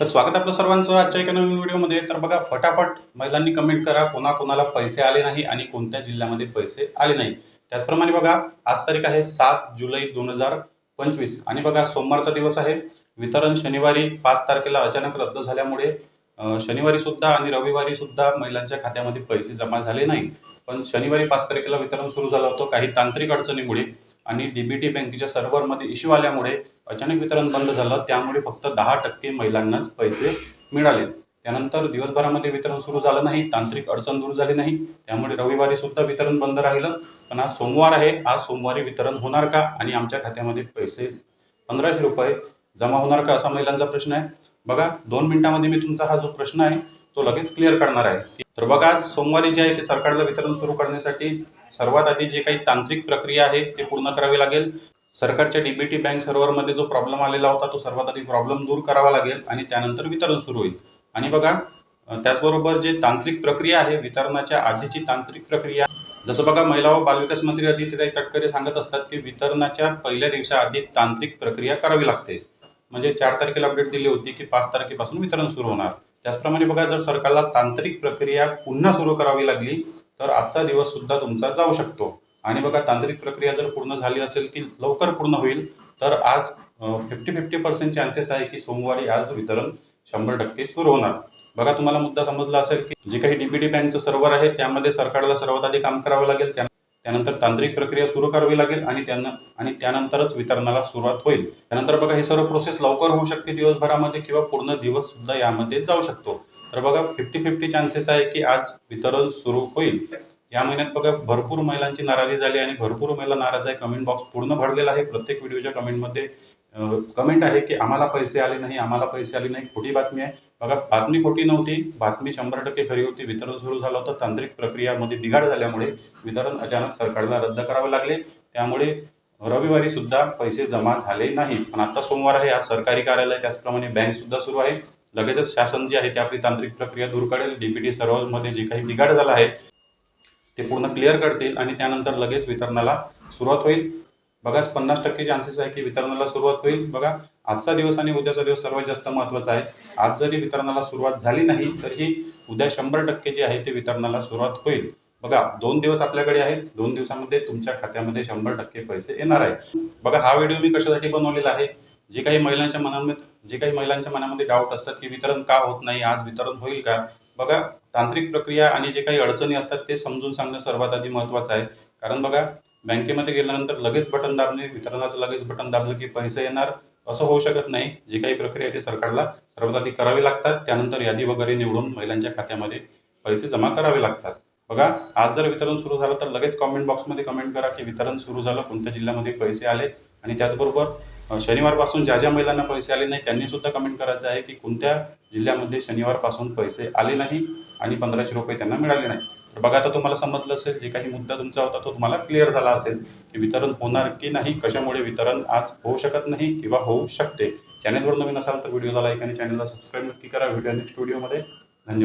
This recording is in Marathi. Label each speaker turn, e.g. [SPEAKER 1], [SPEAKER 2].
[SPEAKER 1] तर स्वागत आपलं सर्वांचं आजच्या एका नवीन व्हिडिओमध्ये. तर बघा फटाफट महिलांनी कमेंट करा कोणाकोणाला पैसे आले नाही आणि कोणत्या जिल्ह्यामध्ये पैसे आले नाही. त्याचप्रमाणे बघा आज तारीख आहे सात जुलै दोन हजार पंचवीस. आणि बघा सोमवारचा दिवस आहे. वितरण शनिवारी पाच तारखेला अचानक रद्द झाल्यामुळे शनिवारी सुद्धा आणि रविवारी सुद्धा महिलांच्या खात्यामध्ये पैसे जमा झाले नाही. पण शनिवारी पाच तारखेला वितरण सुरू झालं होतं. काही तांत्रिक अडचणीमुळे आणि डीबीटी बँकेच्या सर्व्हरमध्ये इश्यू आल्यामुळे अचानक वितरण बंद झालं. त्यामुळे फक्त दहा टक्के महिलांनाच पैसे मिळाले. त्यानंतर दिवसभरामध्ये वितरण सुरू झालं नाही तांत्रिक अडचण दूर झाली नाही. त्यामुळे रविवारी सुद्धा वितरण बंद राहिलं. पण आज सोमवार आहे. आज सोमवारी वितरण होणार का? आणि आमच्या खात्यामध्ये पैसे पंधराशे रुपये जमा होणार का? असा महिलांचा प्रश्न आहे. बघा दोन मिनिटांमध्ये मी तुमचा हा जो प्रश्न आहे तो लगेच क्लिअर करणार आहे. तर बघा आज सोमवारी जे आहे ते सरकारला वितरण सुरू करण्यासाठी सर्वात आधी जे काही तांत्रिक प्रक्रिया आहे ते पूर्ण करावी लागेल. सरकारच्या डीबीटी बँक सर्व्हरमध्ये जो प्रॉब्लेम आलेला होता तो सर्वात आधी प्रॉब्लेम दूर करावा लागेल आणि त्यानंतर वितरण सुरू होईल. आणि बघा त्याचबरोबर जे तांत्रिक प्रक्रिया आहे वितरणाच्या आधीची तांत्रिक प्रक्रिया जसं बघा महिला व बालविकास मंत्री अदितीताई तटकरे सांगत असतात की वितरणाच्या पहिल्या दिवसाआधी तांत्रिक प्रक्रिया करावी लागते. म्हणजे चार तारखेला अपडेट दिली होती की पाच तारखेपासून वितरण सुरू होणार. त्याचप्रमाणे बघा जर सरकारला तांत्रिक प्रक्रिया पुन्हा सुरू करावी लागली तर आजचा दिवस सुद्धा तुमचा जाऊ शकतो. आणि बघा तांत्रिक प्रक्रिया जर पूर्ण झाली असेल की लवकर पूर्ण होईल तर आज फिफ्टी फिफ्टी पर्सेंट चान्सेस आहे की सोमवारी आज वितरण शंभर टक्के सुरू होणार. बघा तुम्हाला मुद्दा समजला असेल की जे काही डीबीडी बँकचं सर्व्हर आहे त्यामध्ये सरकारला सर्वात आधी काम करावं लागेल त्या- त्यानंतर तांत्रिक प्रक्रिया सुरू करावी लागेल आणि त्यांना आणि त्यानंतरच वितरणाला सुरुवात होईल. त्यानंतर बघा ही सर्व प्रोसेस लवकर होऊ शकते दिवसभरामध्ये किंवा पूर्ण दिवस सुद्धा यामध्ये जाऊ शकतो. तर बघा फिफ्टी फिफ्टी चान्सेस आहे की आज वितरण सुरू होईल. या महिन्यात बघा भरपूर महिलांची नाराजी झाली आणि भरपूर महिला नाराज आहे. कमेंट बॉक्स पूर्ण भरलेला आहे. प्रत्येक व्हिडिओच्या कमेंटमध्ये कमेंट आहे की आम्हाला पैसे आले नाही आम्हाला पैसे आले नाही. खोटी बातमी आहे. बघा बातमी खोटी नव्हती. बातमी शंभर टक्के खरी होती. वितरण सुरू झालं होतं. तांत्रिक प्रक्रियामध्ये बिघाड झाल्यामुळे वितरण अचानक सरकारला रद्द करावे लागले. त्यामुळे रविवारी सुद्धा पैसे जमा झाले नाही. पण आता सोमवार आहे. आज सरकारी कार्यालय त्याचप्रमाणे बँक सुद्धा सुरू आहे. लगेचच शासन जे आहे ते आपली तांत्रिक प्रक्रिया दूर करेल. डीपीटी सर्व्हरमध्ये जे काही बिघाड झाला आहे ते पूर्ण क्लिअर करतील आणि त्यानंतर लगेच वितरणाला सुरुवात होईल. बघा पन्नास टक्के चान्सेस आहे की वितरणाला सुरुवात होईल. बघा आजचा दिवस आणि उद्याचा दिवस सर्वात जास्त महत्त्वाचा आहे. आज जरी वितरणाला सुरुवात झाली नाही तरीही उद्या शंभर टक्के जे आहे ते वितरणाला सुरुवात होईल. बघा दोन दिवस आपल्याकडे आहेत. दोन दिवसामध्ये तुमच्या खात्यामध्ये शंभर टक्के पैसे येणार आहे. बघा हा व्हिडिओ मी कशासाठी बनवलेला आहे? जे काही महिलांच्या मनामध्ये जे काही महिलांच्या मनामध्ये डाऊट असतात की वितरण का होत नाही? आज वितरण होईल का? बघा तांत्रिक प्रक्रिया आणि जे काही अडचणी असतात ते समजून सांगणं सर्वात आधी महत्वाचं आहे. कारण बघा बँकेमध्ये गेल्यानंतर लगेच बटन दाबणे वितरणाचं लगेच बटन दाबलं की पैसे येणार असं होऊ शकत नाही. जी काही प्रक्रिया आहे सरकारला सर्वात आधी करावी लागतात. त्यानंतर यादी वगैरे निवडून महिलांच्या खात्यामध्ये पैसे जमा करावे लागतात. बघा आज जर वितरण सुरू झालं तर लगेच कमेंट बॉक्समध्ये कमेंट करा की वितरण सुरू झालं कोणत्या जिल्ह्यामध्ये पैसे आले आणि त्याचबरोबर शनिवारपासून ज्या ज्या महिलांना पैसे आले नाही त्यांनी सुद्धा कमेंट करायचं आहे की कोणत्या जिल्ह्यामध्ये शनिवारपासून पैसे आले नाही आणि पंधराशे रुपये त्यांना मिळाले नाही. तर बघा आता तुम्हाला समजलं असेल जे काही मुद्दा तुमचा होता तो तुम्हाला क्लिअर झाला असेल की वितरण होणार की नाही कशामुळे वितरण आज होऊ शकत नाही किंवा होऊ शकते. चॅनेलवर नवीन असाल तर व्हिडिओला लाईक आणि चॅनलला सबस्क्राईब नक्की करा. व्हिडिओ नेक्स्ट व्हिडिओमध्ये धन्यवाद.